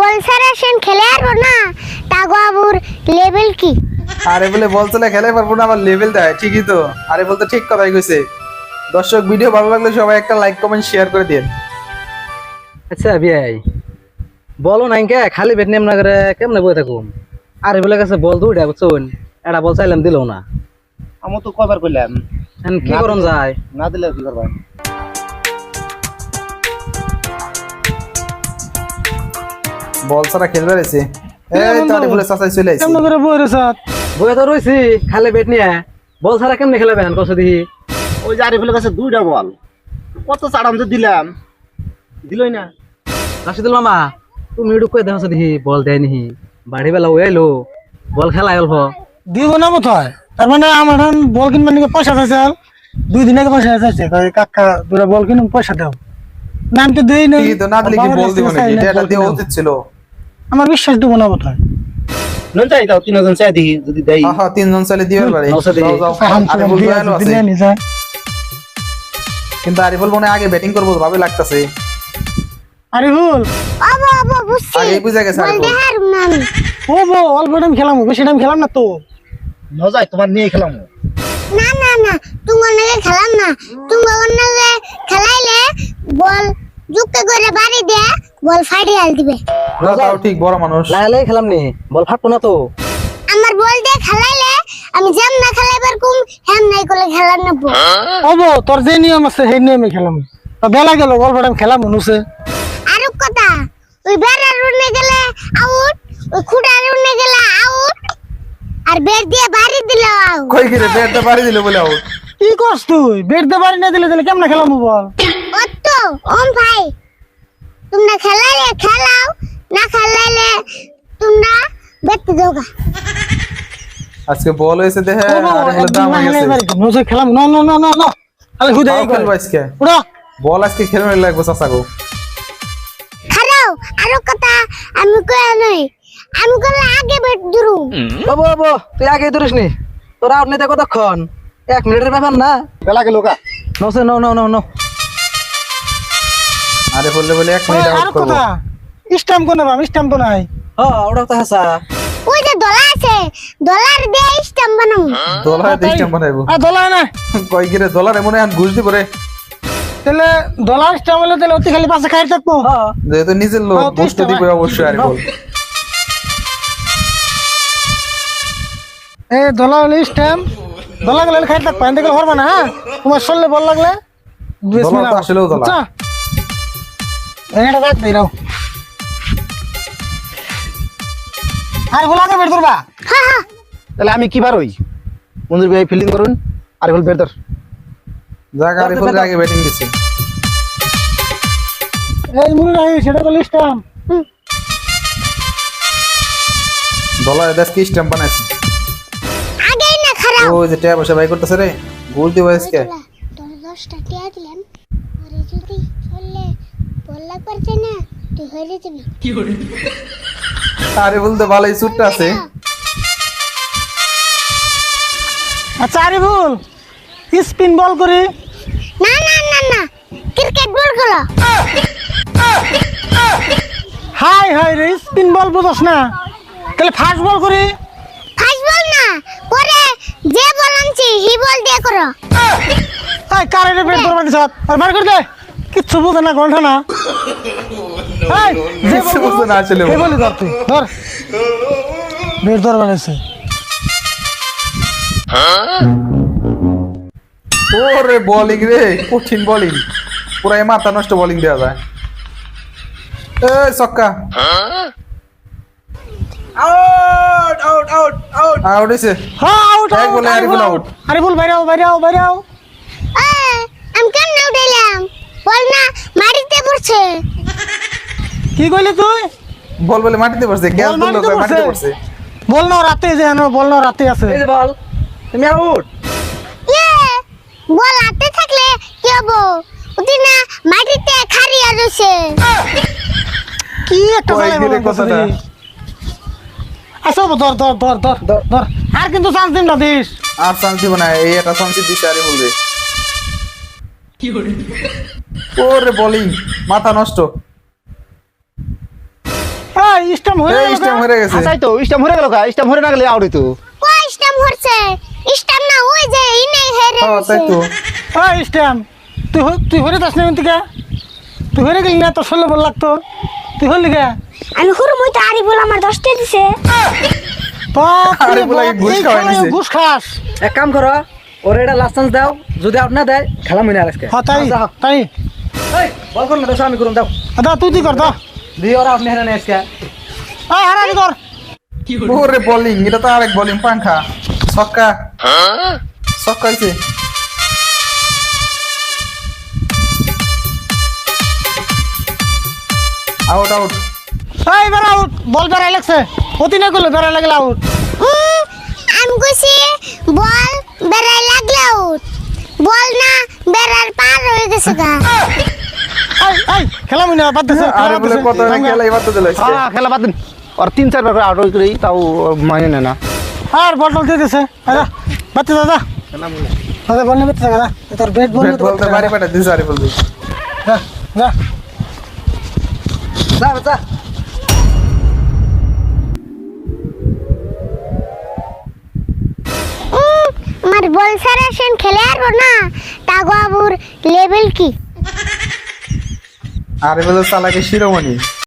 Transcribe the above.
বল sir আসেন খেলে আরও না। তাগো আবুর লেভেল কি? আরে বলে বলছলে খেলে পারব না আবার লেভেল দেয় ঠিকই তো। আরে বলতে ঠিক কথাই কইছে। দর্শক ভিডিও ভালো লাগলে সবাই একটা লাইক কমেন্ট শেয়ার করে দিন আচ্ছা বিয়াই বলো নাই কে খালি পেট নেম না করে কেমনে বই থাকুম? আর বলে কাছে বল দুইটা বুঝছুন? এটা বল চাইলাম দিল না। আমি তো কয়বার কইলাম? কি করন যায়? না দিলে কি করবা? বল ছাড়া খেলবে রয়েছে এই তো বলে চাচাই চলে আইছে। কেমন করে বই রে স্যার তো রয়েছি খালি পেট নিয়ে। বল ছাড়া কেমনে খেলাবেন কষ্ট দিহি ওই যে আরিফুলের কাছে দুইটা বল। কত চাড়াম যে দিলাম। দিলই না। রাশিদুল মামা তুমি একটু কই দেখো দিহি বল দেয় নিহি। বাড়ি বেলা ওই আইলো। বল খেলাই অল্প। দিব না কোথায় তার মানে আমার বল কিনবার নাকি পয়সা চাইছে আর দুই দিন আগে পয়সা চাইছে। কই কাকা দুটা বল কিনুন পয়সা দাও। না আমি তো দেই তো না দিলে কি বল দিব নাকি? না, এটা বল উচিত ছিল। আমার বিশ্বাস দিব না নুন চাই চাই দিই যদি দেই। তিনজন চাইলে দিবে পারে আরে আছে কিন্তু আরিফুল মনে হয় আগে ব্যাটিং করব ভাবে লাগতাছে। আরে ভুল আবো আবো বুঝছি। আগেই বুঝে গেছে আরিফুল। দেহার না আমি ও বো অল্প টাইম খেলাম বেশি টাইম খেলাম না তো। ন যাই তোমার নিয়ে খেলাম। না না না তুমি অনেকে খেলাম না। তুমি অনেকে খেলাইলে বল যুক্ত করে বাড়ি দিয়ে বল ফাড়ি আল দিবে। না, তাও ঠিক বড় মানুষ। লাগালাই খেলাম নি। বল ফাটবো না তো। আমার বল দিয়ে খেলাইলে আমি যেম না খেলাইবার কুম হেম নাই করলে খেলার নেব ও বো তোর যে নিয়ম আছে সেই নিয়মে খেলাম। তা বেলা গেল অল্প টাইম খেলাম নুসে। আর কথা ওই বেড়ার রুনে গেলে আউট ওই খুঁটার রুনে গেলে আউট আর বের দিয়ে বাড়ি দিলে আউট কই গিরে ব্যাটটা বাড়ি দিল বলে আউট কি করছ তুই? বেট দে বাড়ি না দিলে তাহলে কেমনে খেলাম বল? অত ওম ভাই। তোমরা খেলাইলে খেলাও না খেলাইলে তোমরা বেতে দোগা আজকে বল হয়েছে দেখে ও বো, আরিফুলের একদিন দাম না হয়ে খেলে গেছে। এবার নুসে খেলাম। না না না না না। আরে হুদা তাও খেলব আজকে। উড়া। বল আজকে খেলবে লাগবে চাচা গো খারাও আরও কথা আমি কয়ে নই। আমি করলে আগে বেট ধরু। বাবু বাবু তুই আগে ধরিস নি। তোর আউট নিতে কতক্ষণ? এক মিনিটের ব্যাপার না। বেলা গেল কা নসে নো নো নো নো। আরে বললে বলে এক মিনিট আউট করব। কথা? স্ট্যাম্প কোন বাম স্ট্যাম্প তো নাই হ্যাঁ ওটা তো হাসা। ওই যে ডলা আছে ডলার দিয়ে স্ট্যাম্প বানাবো। দলার ডিস্টাম বানাইবো। আর দোলা না কই গিরে দলার এমন এখন ঘুষ দিব রে। তাহলে ডলার স্ট্যাম্প হলে তাহলে অতি খালি পাশে খাই থাকব। হ্যাঁ যেহেতু নিজের লোক হ্যাঁ, বুঝতে বুঝতে দিবে অবশ্যই আরে বল। এ দোলা হলে স্ট্যাম্প। দোলা গেলে খাই থাকব এনতে গেলে হরবা না হ্যাঁ? তোমার শরীরে বল লাগলে। তো আসলেও দোলা। এটা আর বলা বের হ্যাঁ হ্যাঁ। তাহলে আমি কি বার হই? মন্দির ভাই ফিল্ডিং করুন আরিফুল বের ধর। যাক আরিফুল আগে ব্যাটিং দিছে এই মুনি নাই সেটা তো দলার দেশ কি স্ট্যাম্প বানাইছে? আগেই না খারাপ। ওই যে ট্যাব বসে বাই করতেছে রে। গোল দিব আজকে। তোর দশটা টিয়া দিলাম পরে যদি চললে বল লাগবার চাই না তুই হয়ে যাবি আরে বলতে ভালোই সুটটা আছে। আচ্ছা আরে ভুল স্পিন বল করি। না না না না ক্রিকেট বলগুলো হাই হাই রে স্পিন বল বুঝস না। তাহলে ফাস্ট বল করি। ফাস্ট বল না পরে যে বল আনছি হি বল দিয়ে করো। তাই কারেন্টে বের করবা দিছ? আর বার করে দে কিচ্ছু বুঝে না গন্ঠা না। কিচ্ছু বল বুঝে না আসলে কে বলি। ধর তুই ধর। বের ধর বানাইছে ওরে বোলিং রে কঠিন বোলিং পুরাই মাথা নষ্ট বোলিং দেওয়া যায়। এই ছক্কা। আউট হয়েছে হ্যাঁ আউট আউট. আউট আরে বল বাইরে আও বাইরে আও বাইরে আও এই, আমি কেন উঠাইলাম বল না মাটিতে পড়ছে। কি কইলি তুই? বল বলে মাটিতে পড়ছে গ্যাস বল মাটিতে পড়ছে। বল না রাতে যে আনো বল না রাতে আছে। এই বল তুমি আউট ইয়ে বল হাতে থাকলে কি হব? ওটি না মাটিতে খারিয়া রয়েছে কি একটা বল কথাটা। আসো ধর ধর ধর ধর ধর। ধর। আর কিন্তু চান্স দিন না দিস। আর চান্স দিব না এই একটা চান্স দিচ্ছে আরে বলবে। ওরে বোলিং মাথা নষ্ট। হয়ে এই গেল স্টেম হয়ে গেছে। আচ্ছা তো স্টাম হরে গেল কা স্টাম হরে না গেলে আউড়ি তো কয় স্টাম হচ্ছে স্টাম না ওই যে ইনে হেরে হ্যাঁ তাই তো। ওই স্টাম তুই তুই হরে যাস না থেকে তুই হরে গেলি না তোর ষোলো বল লাগতো। তুই হলি গে? আমি হুরু মই তো আরি বল আমার দশটা দিছে। আরে ঘুষ খাস। এক কাম করো ওর এটা লাস্ট চান্স দাও যদি আউট না দেয় খেলা মিনে আজকে। হ্যাঁ তাই এই বল কর না তো আমি করুম দাও। দা তুই তুই কর দা? দিয়ে ওরা আউট নেই না আজকে। আয় হারানি কর? ওরে বোলিং এটা তো আরেক বোলিং পাঙ্খা ছক্কা। ছক্কা হয়েছে আউট আউট এই বেড়া আউট বল বেড়াই লাগছে। অতি না করলে বেড়াই লাগলে আউট আমি কইছি বল বেড়াই লাগলে আউট বল না বেড়ার পার হয়ে গেছে গা। এই এই খেলা মনে বাদ দেছে আরে বলে কত না খেলা এবার তো দিল হ্যাঁ খেলা বাদ দিন আর তিন চারবার করে আউট করে তাও মানে নেয় না। আর বল টল দিয়ে দিছে আরে বাতি দাদা। দাদা বল নেবে দাদা। তোর ব্যাট বল বলতে বাড়ি পাঠা দিস আরে বলবি যা যা। যা বাচ্চা আমার বল সারা সেন খেলে আর না। তাগো আবুর লেভেল কি? আরে বলো চালাকে শিরোমণি।